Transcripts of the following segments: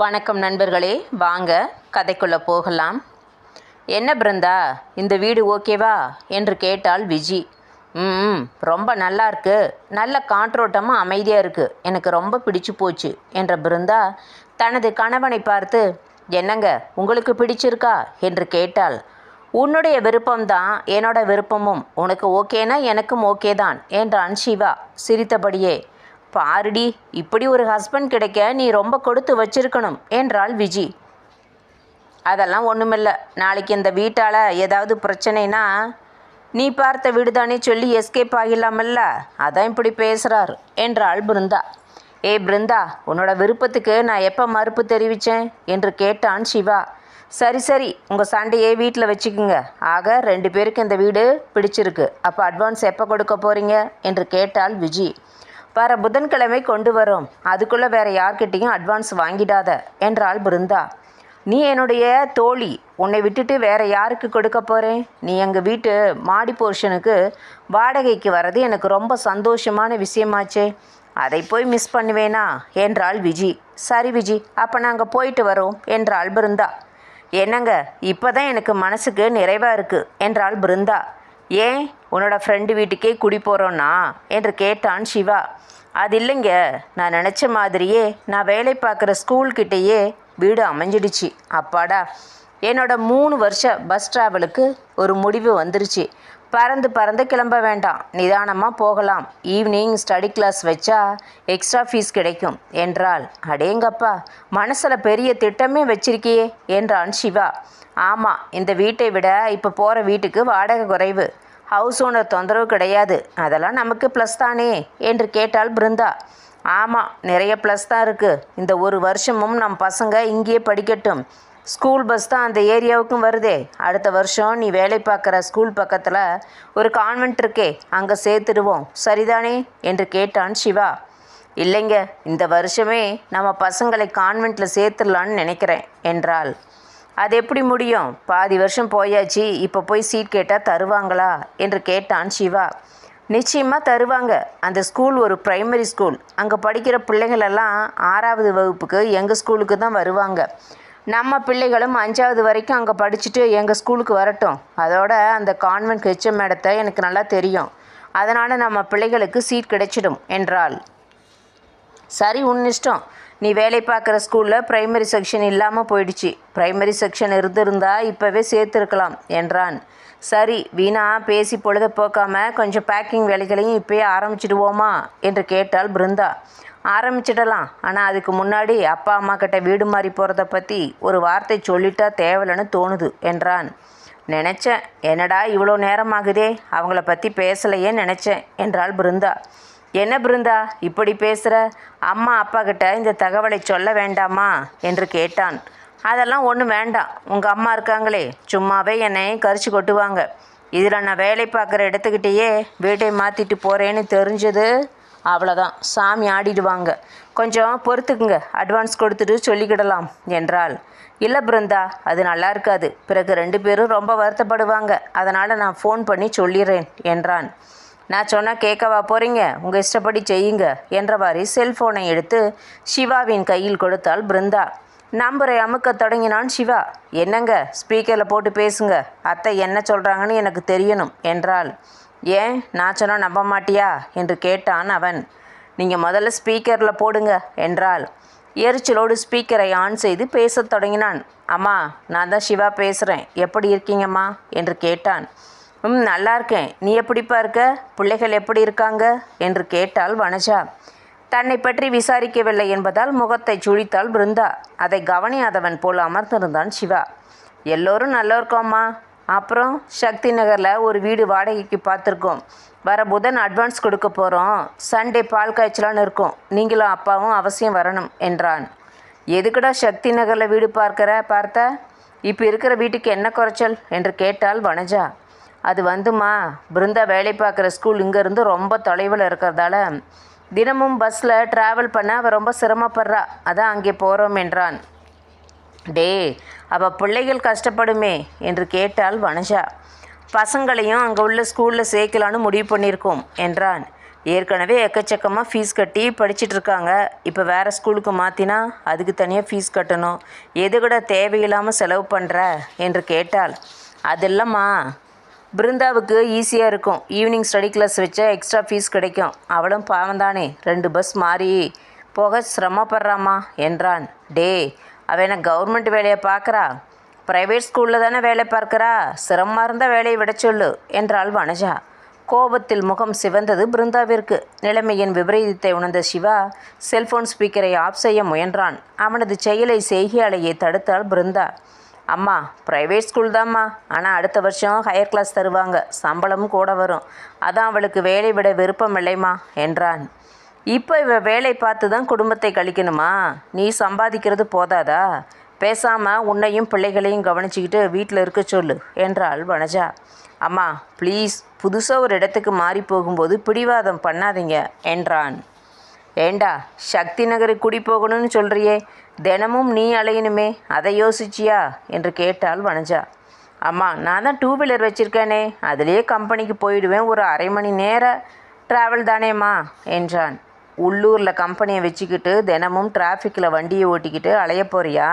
வணக்கம் நண்பர்களே. வாங்க கதைக்குள்ளே போகலாம். என்ன பிருந்தா இந்த வீடு ஓகேவா? என்று கேட்டாள் விஜி. ம் ரொம்ப நல்லா இருக்கு. நல்ல காற்றோட்டமாக அமைதியாக இருக்குது எனக்கு ரொம்ப பிடிச்சு போச்சு என்ற பிருந்தா தனது கணவனை பார்த்து என்னங்க உங்களுக்கு பிடிச்சிருக்கா? என்று கேட்டாள். உன்னுடைய விருப்பம்தான் என்னோட விருப்பமும். உனக்கு ஓகேனா எனக்கும் ஓகே தான் என்றான் சிவா சிரித்தபடியே. பாருடி இப்படி ஒரு ஹஸ்பண்ட் கிடைக்க நீ ரொம்ப கொடுத்து வச்சிருக்கணும் என்றாள் விஜி. அதெல்லாம் ஒன்றுமில்ல நாளைக்கு இந்த வீட்டால் ஏதாவது பிரச்சனைனா நீ பார்த்த வீடு தானே சொல்லி எஸ்கேப் ஆகிடலாமல்ல? அதான் இப்படி பேசுகிறார் என்றாள் பிருந்தா. ஏய் பிருந்தா உன்னோட விருப்பத்துக்கு நான் எப்போ மறுப்பு தெரிவித்தேன் என்று கேட்டான் சிவா. சரி சரி உங்கள் சண்டையே வீட்டில் வச்சுக்கோங்க. ஆக ரெண்டு பேருக்கு இந்த வீடு பிடிச்சிருக்கு. அப்போ அட்வான்ஸ் எப்போ கொடுக்க போகிறீங்க என்று கேட்டாள் விஜி. வர புதன்கிழமை கொண்டு வரோம். அதுக்குள்ளே வேற யார்கிட்டேயும் அட்வான்ஸ் வாங்கிடாத என்றாள் பிருந்தா. நீ என்னுடைய தோழி உன்னை விட்டுட்டு வேற யாருக்கு கொடுக்க போகிறேன் நீ எங்கள் வீட்டு மாடி போர்ஷனுக்கு வாடகைக்கு வர்றது எனக்கு ரொம்ப சந்தோஷமான விஷயமாச்சே. அதை போய் மிஸ் பண்ணுவேனா? என்றாள் விஜி. சரி விஜி அப்போ நாங்கள் போயிட்டு வரோம் என்றாள் பிருந்தா. என்னங்க இப்போ தான் எனக்கு மனசுக்கு நிறைவாக இருக்குது என்றாள் பிருந்தா. ஏன் உன்னோட ஃப்ரெண்டு வீட்டுக்கே குடி போகிறோன்னா என்று கேட்டான் சிவா அது இல்லைங்க. நான் நினச்ச மாதிரியே நான் வேலை பார்க்குற ஸ்கூல்கிட்டேயே வீடு அமைஞ்சிடுச்சு. அப்பாடா. என்னோட மூணு வருஷ பஸ் ட்ராவலுக்கு ஒரு முடிவு வந்துருச்சு. பறந்து பறந்து கிளம்ப வேண்டாம். நிதானமாக போகலாம். ஈவினிங் ஸ்டடி கிளாஸ் வச்சா எக்ஸ்ட்ரா ஃபீஸ் கிடைக்கும். என்றாள். அடேங்கப்பா மனசில் பெரிய திட்டமே வச்சிருக்கியே என்றான் சிவா. ஆமாம் இந்த வீட்டை விட இப்போ போகிற வீட்டுக்கு வாடகை குறைவு. ஹவுஸ் ஓனர் தொந்தரவு கிடையாது. அதெல்லாம் நமக்கு ப்ளஸ் தானே என்று கேட்டாள் பிருந்தா. ஆமாம் நிறைய ப்ளஸ் தான் இருக்குது இந்த ஒரு வருஷமும் நம் பசங்க இங்கேயே படிக்கட்டும். ஸ்கூல் பஸ் தான் அந்த ஏரியாவுக்கும் வருதே. அடுத்த வருஷம் நீ வேலை பார்க்குற ஸ்கூல் பக்கத்தில் ஒரு கான்வென்ட் இருக்கே. அங்கே சேர்த்துடுவோம். சரிதானே? என்று கேட்டான் சிவா. இல்லைங்க இந்த வருஷமே நம்ம பசங்களை கான்வென்ட்டில் சேர்த்துடலான்னு நினைக்கிறேன் என்றாள். அது எப்படி முடியும்? பாதி வருஷம் போயாச்சு இப்போ போய் சீட் கேட்டால் தருவாங்களா? என்று கேட்டான் சிவா. நிச்சயமாக தருவாங்க. அந்த ஸ்கூல் ஒரு ப்ரைமரி ஸ்கூல் அங்கே படிக்கிற பிள்ளைங்களெல்லாம் ஆறாவது வகுப்புக்கு எங்கள் ஸ்கூலுக்கு தான் வருவாங்க. நம்ம பிள்ளைகளும் அஞ்சாவது வரைக்கும் அங்கே படிச்சுட்டு எங்கள் ஸ்கூலுக்கு வரட்டும். அதோட அந்த கான்வென்ட் ஹெச்எம் இடத்த எனக்கு நல்லா தெரியும். அதனால் நம்ம பிள்ளைகளுக்கு சீட் கிடைச்சிடும் என்றாள். சரி உன் இஷ்டம். நீ வேலை பார்க்குற ஸ்கூலில் ப்ரைமரி செக்ஷன் இல்லாமல் போயிடுச்சு. ப்ரைமரி செக்ஷன் இருந்திருந்தா இப்போவே சேர்த்துருக்கலாம் என்றான். சரி வீணா பேசி பொழுத போக்காம கொஞ்சம் பேக்கிங் வேலைகளையும் இப்போயே ஆரம்பிச்சிடுவோமா? என்று கேட்டாள் பிருந்தா. ஆரம்பிச்சிடலாம். ஆனால் அதுக்கு முன்னாடி அப்பா அம்மா கிட்ட வீடு மாறி போகிறத பற்றி ஒரு வார்த்தை சொல்லிட்டா தேவலைன்னு தோணுது என்றான். நினச்சேன். என்னடா இவ்வளோ நேரம் ஆகுதே அவங்கள பற்றி பேசலையே நினச்சேன் என்றாள் பிருந்தா. என்ன பிருந்தா? இப்படி பேசுகிற அம்மா அப்பா கிட்ட இந்த தகவலை சொல்ல வேண்டாமா? என்று கேட்டான். அதெல்லாம் ஒன்றும் வேண்டாம். உங்கள் அம்மா இருக்காங்களே சும்மாவே என்னை கரிச்சு கொட்டுவாங்க. இதில் நான் வேலை பார்க்குற இடத்துக்கிட்டேயே வீட்டை மாற்றிட்டு போகிறேன்னு தெரிஞ்சது அவ்வளோதான் சாமி ஆடிடுவாங்க. கொஞ்சம் பொறுத்துக்குங்க அட்வான்ஸ் கொடுத்துட்டு சொல்லிக்கிடலாம் என்றாள். இல்லை பிருந்தா அது நல்லா இருக்காது. பிறகு ரெண்டு பேரும் ரொம்ப வருத்தப்படுவாங்க. அதனால் நான் ஃபோன் பண்ணி சொல்லிடுறேன் என்றான். நான் சொன்னால் கேட்கவா போகிறீங்க உங்கள் இஷ்டப்படி செய்யுங்க என்றவாறு செல்ஃபோனை எடுத்து சிவாவின் கையில் கொடுத்தாள் பிருந்தா. நம்பரை அமுக்க தொடங்கினான் சிவா. என்னங்க? ஸ்பீக்கரில் போட்டு பேசுங்க. அத்தை என்ன சொல்கிறாங்கன்னு எனக்கு தெரியணும் என்றாள். ஏன்? நான் சொன்னால் நம்ப மாட்டியா? என்று கேட்டான் அவன். நீங்கள் முதல்ல ஸ்பீக்கரில் போடுங்க என்றாள். எரிச்சலோடு ஸ்பீக்கரை ஆன் செய்து பேசத் தொடங்கினான். அம்மா நான் தான் சிவா பேசுகிறேன் எப்படி இருக்கீங்கம்மா? என்று கேட்டான். ம் நல்லா இருக்கேன். நீ எப்படிப்பா இருக்க? பிள்ளைகள் எப்படி இருக்காங்க? என்று கேட்டாள் வனஜா. தன்னை பற்றி விசாரிக்கவில்லை என்பதால் முகத்தை சுழித்தாள் பிருந்தா. அதை கவனியாதவன் போல் அமர்ந்திருந்தான் சிவா. எல்லோரும் நல்லா இருக்கோம்மா அப்புறம் சக்தி நகரில் ஒரு வீடு வாடகைக்கு பார்த்துருக்கோம். வர புதன் அட்வான்ஸ் கொடுக்க போகிறோம் சண்டே பால் காய்ச்சலான்னு இருக்கும். நீங்களும் அப்பாவும் அவசியம் வரணும் என்றான். எதுக்குடா சக்தி நகரில் வீடு பார்க்கிற பார்த்த? இப்போ இருக்கிற வீட்டுக்கு என்ன குறைச்சல்? என்று கேட்டால் வனஜா. அது வந்துமா பிருந்தா வேலை பார்க்குற ஸ்கூல் இங்கேருந்து ரொம்ப தொலைவில் இருக்கிறதால தினமும் பஸ்ஸில் ட்ராவல் பண்ண அவள் ரொம்ப சிரமப்படுறா. அதான் அங்கே போகிறோம் என்றான். டே அவள் பிள்ளைகள் கஷ்டப்படுமே என்று கேட்டாள் வனஜா. பசங்களையும் அங்கே உள்ள ஸ்கூலில் சேர்க்கலான்னு முடிவு பண்ணியிருக்கோம் என்றான். ஏற்கனவே எக்கச்சக்கமாக ஃபீஸ் கட்டி படிச்சிட்டு இருக்காங்க இப்போ வேறு ஸ்கூலுக்கு மாற்றினா அதுக்கு தனியாக ஃபீஸ் கட்டணும். எது கூட தேவையில்லாமல் செலவு பண்ணுற என்று கேட்டாள். அதெல்லாம்மா பிருந்தாவுக்கு ஈஸியாக இருக்கும். ஈவினிங் ஸ்டடி கிளாஸ் வச்சா எக்ஸ்ட்ரா ஃபீஸ் கிடைக்கும். அவளும் பாவம் தானே ரெண்டு பஸ் மாறி போக சிரமப்படுறாமா என்றான். டே அவனை கவர்மெண்ட் வேலையை பார்க்குறா? ப்ரைவேட் ஸ்கூலில் தானே வேலை பார்க்குறா? சிரமமாக இருந்தால் வேலையை விட சொல்லு என்றாள் வனஜா. கோபத்தில் முகம் சிவந்தது பிருந்தாவிற்கு. நிலைமையின் விபரீதத்தை உணர்ந்த சிவா செல்போன் ஸ்பீக்கரை ஆஃப் செய்ய முயன்றான். அவனது செயலை செய்கையாலேயே தடுத்தாள் பிருந்தா. அம்மா ப்ரைவேட் ஸ்கூல் தாம்மா. ஆனால் அடுத்த வருஷம் ஹையர் கிளாஸ் தருவாங்க. சம்பளமும் கூட வரும். அதான் அவளுக்கு வேலை விட விருப்பம் இல்லைம்மா என்றான். இப்போ இவ வேலை பார்த்து தான் குடும்பத்தை கழிக்கணுமா? நீ சம்பாதிக்கிறது போதாதா? பேசாமல் உன்னையும் பிள்ளைகளையும் கவனிச்சிக்கிட்டு வீட்டில் இருக்க சொல்லு என்றாள் வனஜா. அம்மா ப்ளீஸ் புதுசாக ஒரு இடத்துக்கு மாறி போகும்போது பிடிவாதம் பண்ணாதீங்க என்றான். ஏண்டா சக்தி நகருக்கு குடி போகணும்னு சொல்கிறியே தினமும் நீ அலையணுமே அதை யோசிச்சியா? என்று கேட்டாள் வனஜா. அம்மா நான் தான் டூ வீலர் வச்சுருக்கேனே அதுலேயே கம்பெனிக்கு போயிடுவேன் ஒரு அரை மணி நேர ட்ராவல் தானேம்மா என்றான். உள்ளூரில் கம்பெனியை வச்சுக்கிட்டு தினமும் டிராஃபிக்கில் வண்டியை ஓட்டிக்கிட்டு அலைய போறியா?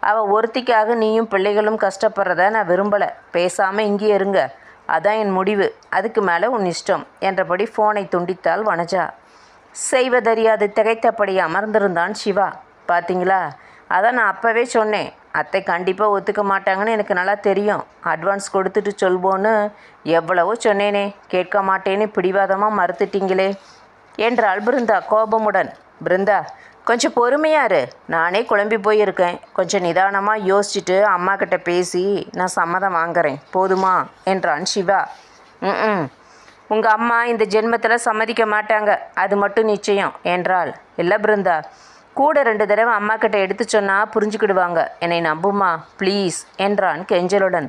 அவள் ஒருத்திக்காக நீயும் பிள்ளைகளும் கஷ்டப்படுறத நான் விரும்பலை. பேசாமல் இங்கேயே இருங்க. அதான் என் முடிவு. அதுக்கு மேலே உன் இஷ்டம் என்றபடி ஃபோனை துண்டித்தாள் வனஜா. செய்வதறியாது திகைத்தபடி அமர்ந்திருந்தான் சிவா. பார்த்தீங்களா அதான் நான் அப்போவே சொன்னேன். அத்தை கண்டிப்பாக ஒத்துக்க மாட்டாங்கன்னு எனக்கு நல்லா தெரியும். அட்வான்ஸ் கொடுத்துட்டு சொல்வோன்னு எவ்வளவோ சொன்னேனே. கேட்க மாட்டேன்னு பிடிவாதமாக மறுத்துட்டீங்களே. என்றாள் பிருந்தா கோபமுடன் பிருந்தா கொஞ்சம் பொறுமையாரு நானே குழம்பி போயிருக்கேன். கொஞ்சம் நிதானமாக யோசிச்சுட்டு அம்மா கிட்ட பேசி நான் சம்மதம் வாங்குறேன். போதுமா? என்றான் சிவா. ம் உங்கள் அம்மா இந்த ஜென்மத்தில் சம்மதிக்க மாட்டாங்க. அது மட்டும் நிச்சயம் என்றாள். இல்லை பிருந்தா. கூட ரெண்டு தடவை அம்மா கிட்ட எடுத்து சொன்னால் புரிஞ்சுக்கிடுவாங்க. என்னை நம்புமா? ப்ளீஸ் என்றான் கெஞ்சலுடன்.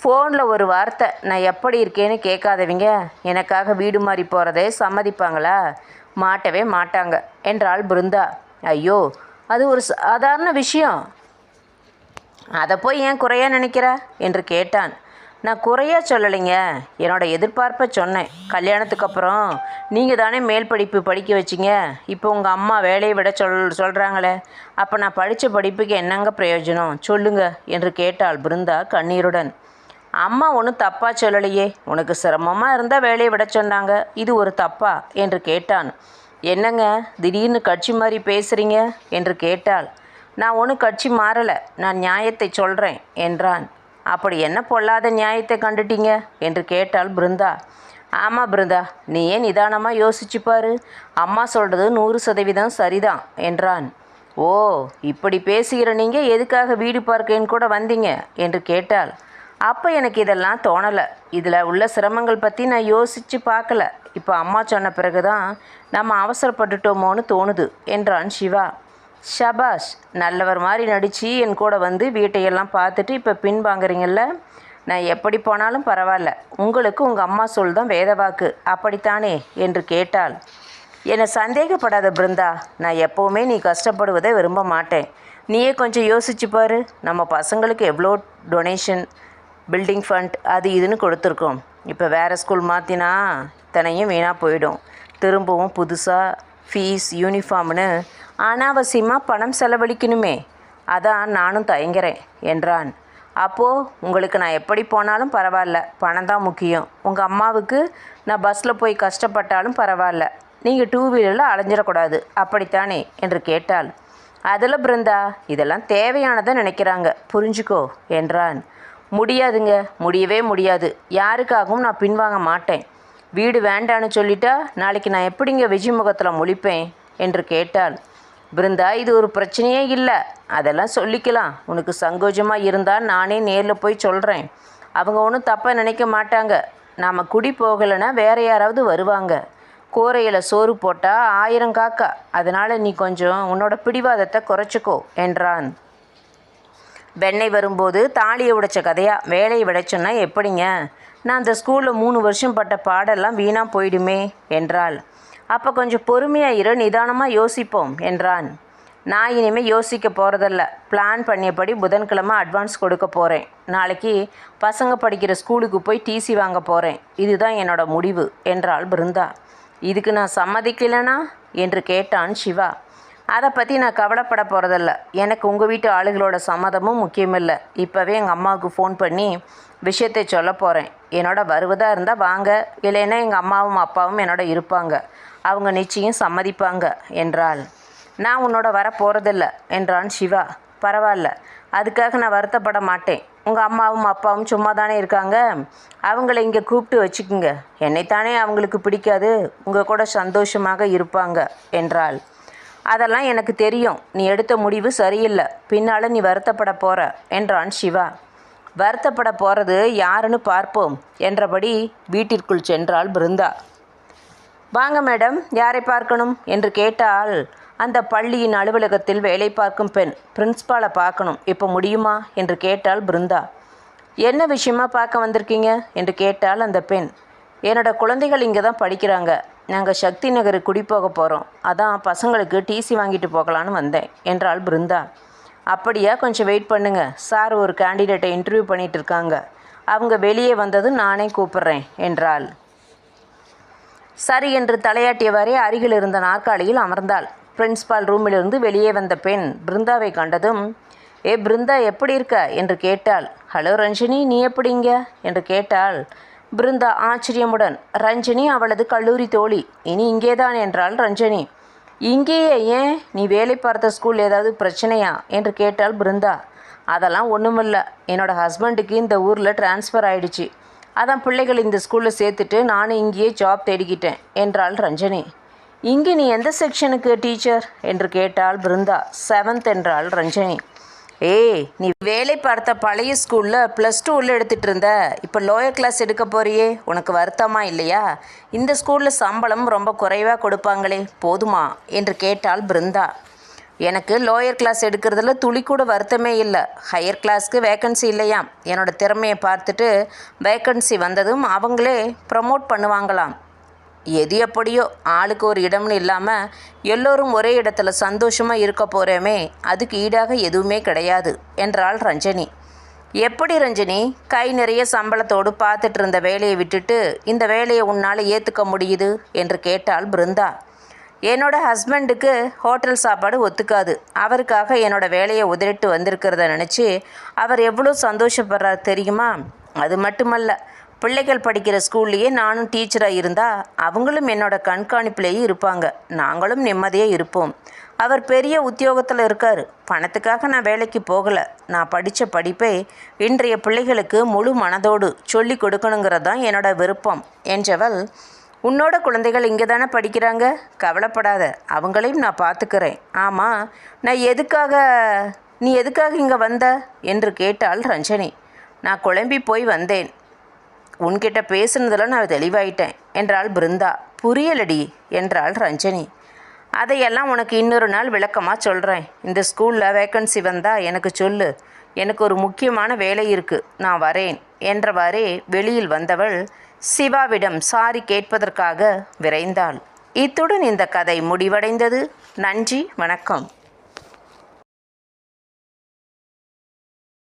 ஃபோனில் ஒரு வார்த்தை. நான் எப்படி இருக்கேன்னு கேட்காதவங்க. எனக்காக வீடு மாறி போகிறதே சம்மதிப்பாங்களா? மாட்டவே மாட்டாங்க என்றாள் பிருந்தா. ஐயோ அது ஒரு சாதாரண விஷயம். அதை போய் ஏன் குறையா நினைக்கிற? என்று கேட்டான். நான் குறையாக சொல்லலைங்க. என்னோட எதிர்பார்ப்பை சொன்னேன். கல்யாணத்துக்கு அப்புறம் நீங்கள் தானே மேல் படிப்பு படிக்க வச்சிங்க. இப்போ உங்கள் அம்மா வேலையை விட சொல் சொல்கிறாங்களே அப்போ நான் படித்த படிப்புக்கு என்னங்க பிரயோஜனம்? சொல்லுங்க என்று கேட்டாள் பிருந்தா கண்ணீருடன். அம்மா ஒன்றும் தப்பாக சொல்லலையே. உனக்கு சிரமமாக இருந்தால் வேலையை விட சொன்னாங்க. இது ஒரு தப்பா? என்று கேட்டான். என்னங்க திடீர்னு கட்சி மாதிரி பேசுகிறீங்க என்று கேட்டாள். நான் ஒன்றும் கட்சி மாறலை. நான் நியாயத்தை சொல்கிறேன் என்றான். அப்படி என்ன பொல்லாத நியாயத்தை கண்டுட்டீங்க? என்று கேட்டாள் பிருந்தா. ஆமாம் பிருந்தா நீ ஏன் நிதானமாக யோசிச்சுப்பாரு அம்மா சொல்கிறது நூறு சதவீதம் சரிதான் என்றான். ஓ இப்படி பேசுகிற நீங்கள் எதுக்காக வீடு பார்க்கேன்னு கூட வந்தீங்க? என்று கேட்டாள். அப்போ எனக்கு இதெல்லாம் தோணலை. இதில் உள்ள சிரமங்கள் பற்றி நான் யோசித்து பார்க்கல. இப்போ அம்மா சொன்ன பிறகு தான் நம்ம அவசரப்பட்டுட்டோமோன்னு தோணுது என்றான் சிவா. ஷபாஷ் நல்லவர் மாதிரி நடித்து என் கூட வந்து வீட்டையெல்லாம் பார்த்துட்டு இப்போ பின்வாங்குறீங்கள்ல நான் எப்படி போனாலும் பரவாயில்ல. உங்களுக்கு உங்கள் அம்மா சொல் தான் வேதவாக்கு அப்படித்தானே? என்று கேட்டாள். என்னை சந்தேகப்படாத பிருந்தா நான் எப்போவுமே நீ கஷ்டப்படுவதை விரும்ப மாட்டேன். நீயே கொஞ்சம் யோசிச்சு பாரு. நம்ம பசங்களுக்கு எவ்வளோ டொனேஷன் பில்டிங் ஃபண்ட் அது இதுன்னு கொடுத்துருக்கோம். இப்போ வேறு ஸ்கூல் மாற்றினா இத்தனையும் வீணாக போயிடும். திரும்பவும் புதுசாக ஃபீஸ் யூனிஃபார்ம்னு அனாவசியமாக பணம் செலவழிக்கணுமே. அதான் நானும் தயங்குறேன் என்றான். அப்போது உங்களுக்கு நான் எப்படி போனாலும் பரவாயில்ல பணம் தான் முக்கியம். உங்கள் அம்மாவுக்கு நான் பஸ்ஸில் போய் கஷ்டப்பட்டாலும் பரவாயில்ல. நீங்கள் டூ வீலரில் அலைஞ்சிடக்கூடாது. அப்படித்தானே? என்று கேட்டாள். அதில் பிருந்தா இதெல்லாம் தேவையானதை நினைக்கிறாங்க. புரிஞ்சுக்கோ என்றான். முடியாதுங்க முடியவே முடியாது. யாருக்காகவும் நான் பின்வாங்க மாட்டேன். வீடு வேண்டான்னு சொல்லிட்டா நாளைக்கு நான் எப்படிங்க விஜயமுகத்தில் முழிப்பேன் என்று கேட்டாள். பிருந்தா இது ஒரு பிரச்சனையே இல்லை. அதெல்லாம் சொல்லிக்கலாம். உனக்கு சங்கோஜமாக இருந்தால் நானே நேரில் போய் சொல்கிறேன் அவங்க ஒன்றும் தப்பாக நினைக்க மாட்டாங்க. நாம் குடி போகலைன்னா வேற யாராவது வருவாங்க. கூரையில் சோறு போட்டால் ஆயிரம் காக்கா. அதனால் நீ கொஞ்சம் உன்னோட பிடிவாதத்தை குறைச்சிக்கோ என்றான். வெண்ணெய் வரும்போது தாலியை உடைச்ச கதையா? வேலையை விட எப்படிங்க? நான் அந்த ஸ்கூலில் மூணு வருஷம் பட்ட பாடெல்லாம் வீணாக போயிடுமே என்றாள். அப்போ கொஞ்சம் பொறுமையாக இரு நிதானமாக யோசிப்போம் என்றான். நான் இனிமேல் யோசிக்க போகிறதில்ல பிளான் பண்ணியபடி புதன்கிழமை அட்வான்ஸ் கொடுக்க போகிறேன் நாளைக்கு பசங்க படிக்கிற ஸ்கூலுக்கு போய் டிசி வாங்க போகிறேன் இதுதான் என்னோட முடிவு என்றாள் பிருந்தா. இதுக்கு நான் சம்மதிக்கலைனா என்று கேட்டான் சிவா. அதை பற்றி நான் கவலைப்பட போகிறதில்ல எனக்கு உங்கள் வீட்டு ஆளுகளோட சம்மதமும் முக்கியமில்லை இப்போவே எங்கள் அம்மாவுக்கு ஃபோன் பண்ணி விஷயத்தை சொல்ல போகிறேன் என்னோட வருவதாக இருந்தால் வாங்க. இல்லைன்னா எங்கள் அம்மாவும் அப்பாவும் என்னோட இருப்பாங்க. அவங்க நிச்சயம் சம்மதிப்பாங்க என்றாள். நான் உன்னோட வர போகிறதில்ல என்றான் சிவா. பரவாயில்ல. அதுக்காக நான் வருத்தப்பட மாட்டேன். உங்கள் அம்மாவும் அப்பாவும் சும்மா தானே இருக்காங்க? அவங்கள இங்கே கூப்பிட்டு வச்சுக்குங்க. என்னைத்தானே அவங்களுக்கு பிடிக்காது. உங்கள் கூட சந்தோஷமாக இருப்பாங்க என்றாள். அதெல்லாம் எனக்கு தெரியும். நீ எடுத்த முடிவு சரியில்லை. பின்னால் நீ வருத்தப்பட போகிற என்றான் சிவா. வருத்தப்பட போகிறது யாருன்னு பார்ப்போம் என்றபடி வீட்டிற்குள் சென்றாள் பிருந்தா. வாங்க மேடம் யாரை பார்க்கணும்? என்று கேட்டால் அந்த பள்ளியின் அலுவலகத்தில் வேலை பார்க்கும் பெண் பிரின்ஸ்பாலை பார்க்கணும். இப்போ முடியுமா? என்று கேட்டாள் பிருந்தா. என்ன விஷயமா பார்க்க வந்திருக்கீங்க? என்று கேட்டால் அந்த பெண். என்னோட குழந்தைகள் இங்கே தான் படிக்கிறாங்க. நாங்கள் சக்தி நகருக்கு குடி போக போகிறோம் அதான் பசங்களுக்கு டிசி வாங்கிட்டு போகலான்னு வந்தேன் என்றாள் பிருந்தா. அப்படியா கொஞ்சம் வெயிட் பண்ணுங்க. சார் ஒரு கேண்டிடேட்டை இன்டர்வியூ பண்ணிகிட்டு இருக்காங்க. அவங்க வெளியே வந்தது நானே கூப்பிட்றேன் என்றாள். சரி என்று தலையாட்டியவாறே அருகில் இருந்த நாற்காலியில் அமர்ந்தாள். பிரின்ஸ்பால் ரூமிலிருந்து வெளியே வந்த பெண் பிருந்தாவை கண்டதும் ஏ பிருந்தா எப்படி இருக்க? என்று கேட்டாள். ஹலோ ரஞ்சினி நீ எப்படிங்க என்று கேட்டாள். பிருந்தா ஆச்சரியமுடன் ரஞ்சனி அவளது கல்லூரி தோழி இனி இங்கேதான் என்றாள் ரஞ்சனி. இங்கேயே ஏன்? நீ வேலை பார்த்த ஸ்கூல் ஏதாவது பிரச்சனையா? என்று கேட்டாள் பிருந்தா. அதெல்லாம் ஒன்றுமில்ல என்னோட ஹஸ்பண்டுக்கு இந்த ஊரில் ட்ரான்ஸ்ஃபர் ஆயிடுச்சு. அதான் பிள்ளைகள் இந்த ஸ்கூலில் சேர்த்துட்டு நானும் இங்கேயே ஜாப் தேடிக்கிட்டேன் என்றாள் ரஞ்சனி. இங்கே நீ எந்த செக்ஷனுக்கு டீச்சர் என்று கேட்டாள் பிருந்தா. செவன்த் என்றாள் ரஞ்சனி. ஏய் நீ வேலை பார்த்த பழைய ஸ்கூலில் ப்ளஸ் டூ உள்ள எடுத்துகிட்டு இருந்த. இப்போ லோயர் கிளாஸ் எடுக்க போறியே? உனக்கு வருத்தமா இல்லையா? இந்த ஸ்கூலில் சம்பளம் ரொம்ப குறைவாக கொடுப்பாங்களே போதுமா? என்று கேட்டாள் பிருந்தா. எனக்கு லோயர் கிளாஸ் எடுக்கிறதுல துளி கூட வருத்தமே இல்லை. ஹையர் கிளாஸ்க்கு வேக்கன்சி இல்லையாம். என்னோட திறமையை பார்த்துட்டு வேக்கன்சி வந்ததும் அவங்களே ப்ரமோட் பண்ணுவாங்களாம். எது எப்படியோ ஆளுக்கு ஒரு இடம்னு இல்லாமல் எல்லோரும் ஒரே இடத்துல சந்தோஷமாக இருக்க போகிறோமே அதுக்கு ஈடாக எதுவுமே கிடையாது என்றாள் ரஞ்சனி. எப்படி ரஞ்சனி? கை நிறைய சம்பளத்தோடு பார்த்துட்டு இருந்த வேலையை விட்டுட்டு இந்த வேலையை உன்னால் ஏற்றுக்க முடியுது? என்று கேட்டாள் பிருந்தா. என்னோட ஹஸ்பண்டுக்கு ஹோட்டல் சாப்பாடு ஒத்துக்காது. அவருக்காக என்னோட வேலையை உதறிட்டு வந்திருக்கிறத நினச்சி அவர் எவ்வளோ சந்தோஷப்படுறார் தெரியுமா? அது மட்டுமல்ல பிள்ளைகள் படிக்கிற ஸ்கூல்லையே நானும் டீச்சராக இருந்தால் அவங்களும் என்னோட கண்காணிப்பிலேயே இருப்பாங்க. நாங்களும் நிம்மதியாக இருப்போம். அவர் பெரிய உத்தியோகத்தில் இருக்கார். பணத்துக்காக நான் வேலைக்கு போகலை. நான் படித்த படிப்பை இன்றைய பிள்ளைகளுக்கு முழு மனதோடு சொல்லி கொடுக்கணுங்கிறது தான் என்னோட விருப்பம் என்றவள் உன்னோட குழந்தைகள் இங்கே தானே படிக்கிறாங்க? கவலைப்படாத. அவங்களையும் நான் பார்த்துக்கிறேன் ஆமாம் நான் எதுக்காக நீ எதுக்காக இங்கே வந்த? என்று கேட்டாள் ரஞ்சனி. நான் குழம்பி போய் வந்தேன். உன்கிட்ட பேசுனதில் நான் தெளிவாயிட்டேன் என்றாள் பிருந்தா. புரியலடி என்றாள் ரஞ்சனி. அதையெல்லாம் உனக்கு இன்னொரு நாள் விளக்கமாக சொல்கிறேன் இந்த ஸ்கூலில் வேக்கன்சி வந்தால் எனக்கு சொல்லு. எனக்கு ஒரு முக்கியமான வேலை இருக்குது நான் வரேன் என்றவாறே வெளியில் வந்தவள் சிவாவிடம் சாரி கேட்பதற்காக விரைந்தாள். இத்துடன் இந்த கதை முடிவடைந்தது. நன்றி வணக்கம்.